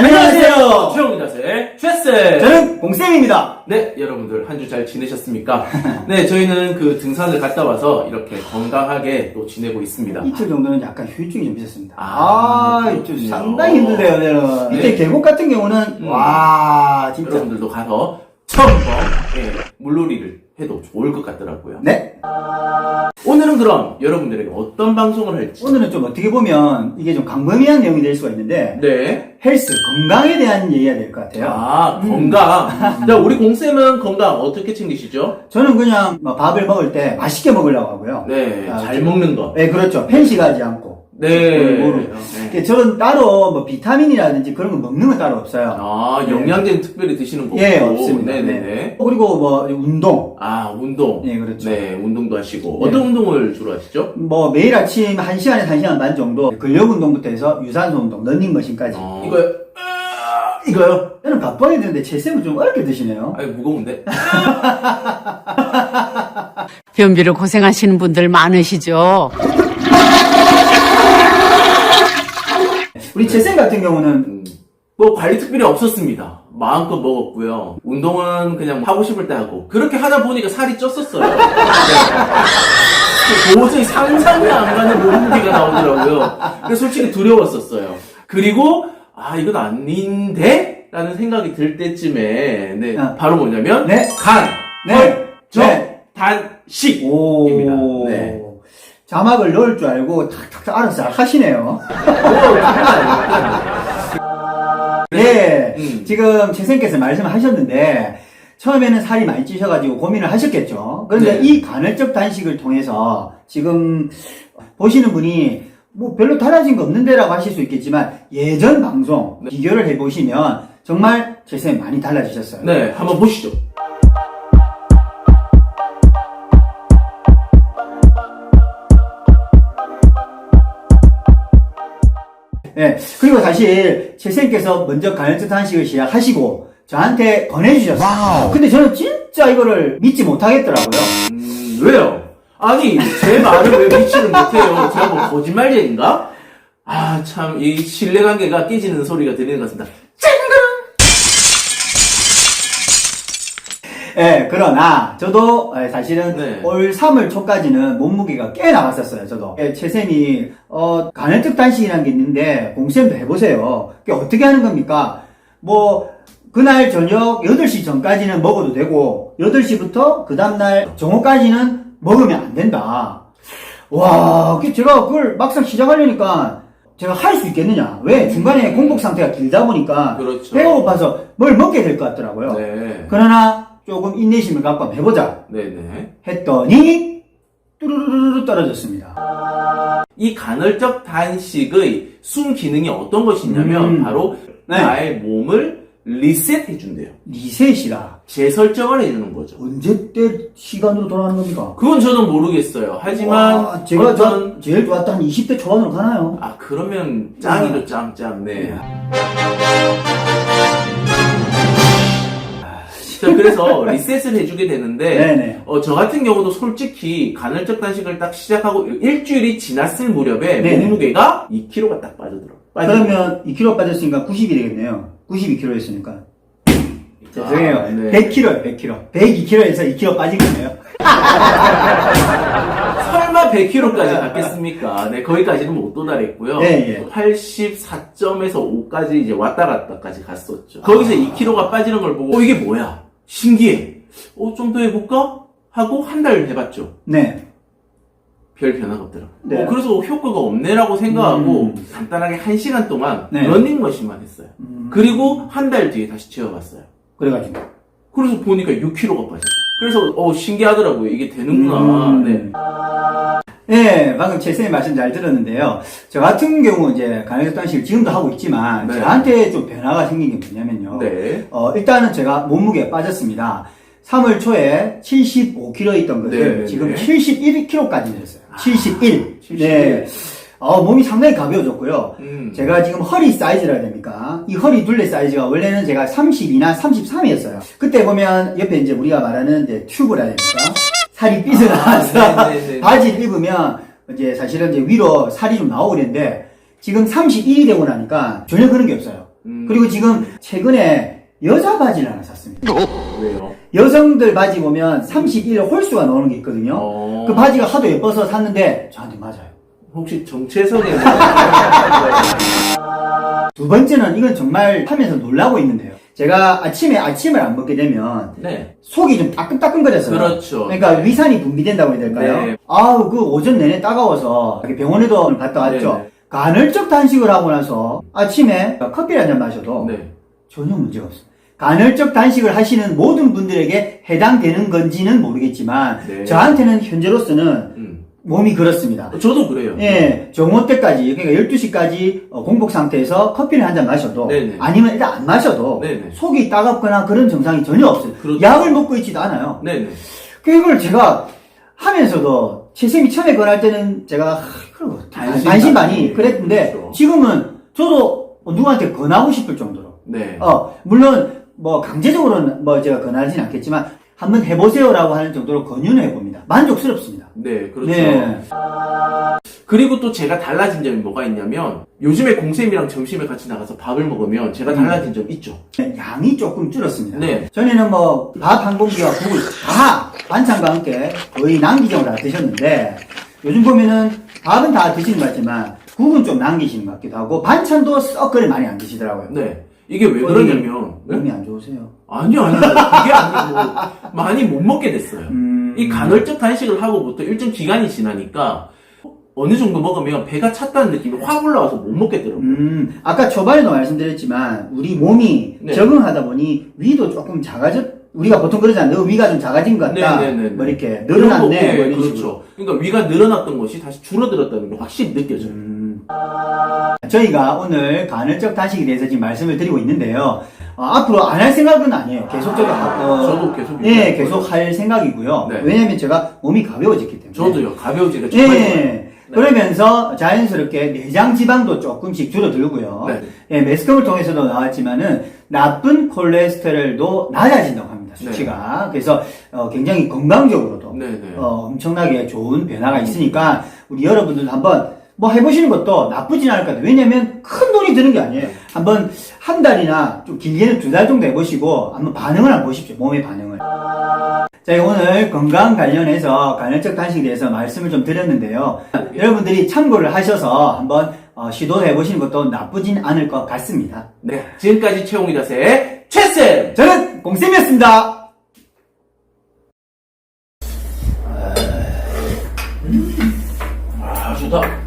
안녕하세요. 최영희 자세 최쌤. 저는 공쌤입니다. 네, 여러분들 한 주 잘 지내셨습니까? 네, 저희는 그 등산을 갔다 와서 이렇게 건강하게 또 지내고 있습니다. 이틀 정도는 약간 휴유증이 좀 있었습니다. 아, 아, 좀 그렇군요. 상당히 힘들대요, 오늘은. 네. 이때 계곡 같은 경우는, 음. 와, 진짜. 여러분들도 가서 처음 예, 물놀이를 해도 좋을 것 같더라고요. 네. 오늘은 그럼 여러분들에게 어떤 방송을 할지. 오늘은 좀 어떻게 보면 이게 좀 광범위한 내용이 될 수가 있는데, 네. 헬스, 건강에 대한 얘기가 될 것 같아요. 아, 음. 건강. 자, 우리 공쌤은 건강 어떻게 챙기시죠? 저는 그냥 뭐 밥을 먹을 때 맛있게 먹으려고 하고요. 네, 아, 잘 먹는 거. 네, 그렇죠. 편식하지 않고. 네. 골고루. 네. 저는 따로 뭐 비타민이라든지 그런 거 먹는 건 따로 없어요. 아, 네. 영양제는 특별히 드시는 거고. 예, 없습니다. 네네네. 네. 그리고 뭐 운동. 아, 운동. 예, 그렇죠. 네, 운동도 하시고. 네. 어떤 운동을 주로 하시죠? 뭐 매일 아침 1시간에서 1시간 반 정도 근력 운동부터 해서 유산소 운동, 런닝머신까지. 어, 이거요? 아, 이거요? 저는 바빠야 되는데 채쌤은 좀 어렵게 드시네요. 아니, 무거운데? 변비로 고생하시는 분들 많으시죠? 우리 채쌤 같은 경우는 음, 뭐 관리 특별히 없었습니다. 마음껏 먹었고요. 운동은 그냥 하고 싶을 때 하고. 그렇게 하다 보니까 살이 쪘었어요. 네. 도저히 상상이 안 가는 몸무게가 나오더라고요. 그래서 솔직히 두려웠었어요. 그리고, 아, 이건 아닌데? 라는 생각이 들 때쯤에, 네, 아. 바로 뭐냐면, 네. 간, 네. 헐, 적, 네. 단식. 오 입니다. 네. 자막을 넣을 줄 알고 탁탁탁 알아서 잘 하시네요. 네. 음. 지금 채쌤께서 말씀하셨는데 처음에는 살이 많이 찌셔가지고 고민을 하셨겠죠. 그런데 네. 이 간헐적 단식을 통해서 지금 보시는 분이 뭐 별로 달라진 거 없는데라고 하실 수 있겠지만 예전 방송 네. 비교를 해보시면 정말 채쌤 많이 달라지셨어요. 네, 한번 보시죠. 네. 그리고 사실 채쌤께서 먼저 간헐적 단식을 시작하시고 저한테 권해주셨어요. 근데 저는 진짜 이거를 믿지 못하겠더라고요. 음, 왜요? 아니, 제 말을 왜 믿지를 못해요? 제가 뭐 거짓말쟁인가? 아, 참, 이 신뢰관계가 깨지는 소리가 들리는 것 같습니다. 예, 그러나 저도 예, 사실은 네. 올 3월 초까지는 몸무게가 꽤 나갔었어요. 저도 예, 최쌤이 어, 간헐적 단식이라는 게 있는데 공쌤도 해보세요. 그게 어떻게 하는 겁니까? 뭐 그날 저녁 8시 전까지는 먹어도 되고 8시부터 그 다음날 정오까지는 먹으면 안 된다. 와, 그 제가 그걸 막상 시작하려니까 제가 할 수 있겠느냐? 왜 중간에 공복 상태가 길다 보니까 그렇죠. 배가 고파서 뭘 먹게 될 것 같더라고요. 네. 그러나 조금 인내심을 갖고 한번 해보자 네네. 했더니 뚜루루루루 떨어졌습니다. 이 간헐적 단식의 순 기능이 어떤 것이냐면, 음. 바로 네. 나의 몸을 리셋해 준대요. 리셋이라 재설정을 해주는 거죠. 언제 때 시간으로 돌아가는 겁니까? 그건 저는 모르겠어요. 하지만, 와, 제가 저, 제일 좋았던 한 20대 초반으로 가나요? 아, 그러면 짱이죠, 짱짱. 네. 자, 그래서 리셋을 해주게 되는데, 네네. 어, 저 같은 경우도 솔직히 간헐적 단식을 딱 시작하고 일주일이 지났을 무렵에 네네. 몸무게가 2kg가 딱 빠져들어. 빠지더라고요. 그러면 2kg 빠졌으니까 90이 되겠네요. 92kg 했으니까. 죄송해요. 아, 네. 100kg요, 100kg. 102kg에서 2kg 빠진 거네요. 설마 100kg까지 갔겠습니까? 네, 거기까지는 못 도달했고요. 네, 예. 84점에서 5까지 이제 왔다 갔다까지 갔었죠. 거기서 2kg가 빠지는 걸 보고, 어, 이게 뭐야? 신기해. 어, 좀 더 해볼까? 하고 한 달 해봤죠. 네. 별 변화가 없더라고요. 네. 어, 그래서 효과가 없네라고 생각하고 음. 간단하게 한 시간 동안 네. 러닝머신만 했어요. 음, 그리고 한 달 뒤에 다시 채워봤어요. 그래가지고. 그래서 보니까 6kg가 빠졌어요. 그래서 어 신기하더라고요. 이게 되는구나. 음. 네. 네, 방금 제쌤 말씀 잘 들었는데요. 저 같은 경우 이제 간헐적 단식을 지금도 하고 있지만 네. 저한테 좀 변화가 생긴 게 뭐냐면요. 네. 어, 일단은 제가 몸무게가 빠졌습니다. 3월 초에 75kg 있던 것을 네, 네, 지금 네. 71kg까지 내렸어요. 71. 71. 네. 어, 몸이 상당히 가벼워졌고요. 음. 제가 지금 허리 사이즈라 해야 됩니까? 이 허리 둘레 사이즈가 원래는 제가 32나 33이었어요. 그때 보면 옆에 이제 우리가 말하는 이제 튜브라 해야 됩니까? 살이 삐져나와서 아, 네, 네, 네. 바지를 입으면 이제 사실은 이제 위로 살이 좀 나오고 그랬는데 지금 31이 되고 나니까 전혀 그런 게 없어요. 음. 그리고 지금 최근에 여자 바지를 하나 샀습니다. 왜요? 여성들 바지 보면 31 홀수가 나오는 게 있거든요. 어. 그 바지가 하도 예뻐서 샀는데 저한테 맞아요. 혹시 정체성에 뭐- 두 번째는 이건 정말 하면서 놀라고 있는데요. 제가 아침에 아침을 안 먹게 되면 네. 속이 좀 따끔따끔거렸어요. 그렇죠. 그러니까 위산이 분비된다고 해야 될까요? 네. 아우 그 오전 내내 따가워서 병원에도 갔다 왔죠. 네, 네. 간헐적 단식을 하고 나서 아침에 커피를 한 잔 마셔도 네. 전혀 문제가 없어요. 간헐적 단식을 하시는 모든 분들에게 해당되는 건지는 모르겠지만 네. 저한테는 현재로서는 음. 몸이 그렇습니다. 저도 그래요. 예, 정오 때까지, 그러니까 12시까지 공복 상태에서 커피를 한 잔 마셔도, 네네. 아니면 일단 안 마셔도, 네네. 속이 따갑거나 그런 증상이 전혀 없어요. 그렇죠. 약을 먹고 있지도 않아요. 네네. 그걸 제가 하면서도, 채쌤이 처음에 권할 때는 제가, 하, 그러고, 반신반의. 반신반의 그랬는데, 그렇죠. 지금은 저도 누구한테 권하고 싶을 정도로, 네. 어, 물론, 뭐, 강제적으로는 뭐 제가 권하진 않겠지만, 한번 해보세요라고 하는 정도로 권유는 해봅니다. 만족스럽습니다. 네, 그렇죠. 네. 그리고 또 제가 달라진 점이 뭐가 있냐면 요즘에 공쌤이랑 점심에 같이 나가서 밥을 먹으면 제가 달라진 점 있죠. 양이 조금 줄었습니다. 네. 전에는 뭐 밥 한 공기와 국을 다 반찬과 함께 거의 남기정을 다 드셨는데 요즘 보면은 밥은 다 드시는 것 같지만 국은 좀 남기시는 것 같기도 하고 반찬도 썩 그리 많이 안 드시더라고요. 네. 이게 왜 그러냐면 네? 몸이 안 좋으세요? 아니요, 아니요. 그게 아니고 많이 못 먹게 됐어요. 음. 이 간헐적 단식을 하고부터 일정 기간이 지나니까 어느 정도 먹으면 배가 찼다는 느낌이 확 올라와서 못 먹겠더라고요. 음, 아까 초반에도 말씀드렸지만 우리 몸이 네. 적응하다 보니 위도 조금 작아졌 우리가 보통 그러잖아요. 너 위가 좀 작아진 것 같다. 네, 네, 네, 네. 뭐 이렇게 늘어났네. 네. 그렇죠. 그러니까 위가 늘어났던 것이 다시 줄어들었다는 게 확실히 느껴져요. 음. 저희가 오늘 간헐적 단식에 대해서 지금 말씀을 드리고 있는데요. 어, 앞으로 안 할 생각은 아니에요. 계속적으로 하- 어, 저도 계속 예, 계속 할 생각이고요. 네. 왜냐하면 제가 몸이 가벼워졌기 때문에. 저도요. 가벼워지니까 예. 좋아요. 그러면서 자연스럽게 내장 지방도 조금씩 줄어들고요. 네. 예, 매스컴을 통해서도 나왔지만은 나쁜 콜레스테롤도 낮아진다고 합니다. 수치가. 그래서 어, 굉장히 건강적으로도 네, 네. 어, 엄청나게 좋은 변화가 있으니까 우리 여러분들도 한번 뭐 해보시는 것도 나쁘진 않을 것 같아요. 왜냐면 큰 돈이 드는 게 아니에요. 한번 한 달이나 좀 길게는 두 달 정도 해보시고 한번 반응을 한번 보십시오. 몸의 반응을. 자, 오늘 건강 관련해서 간헐적 단식에 대해서 말씀을 좀 드렸는데요. 여러분들이 참고를 하셔서 한번 어, 시도해 보시는 것도 나쁘진 않을 것 같습니다. 네. 지금까지 최홍이 자세 최쌤! 저는 공쌤이었습니다. 아, 좋다.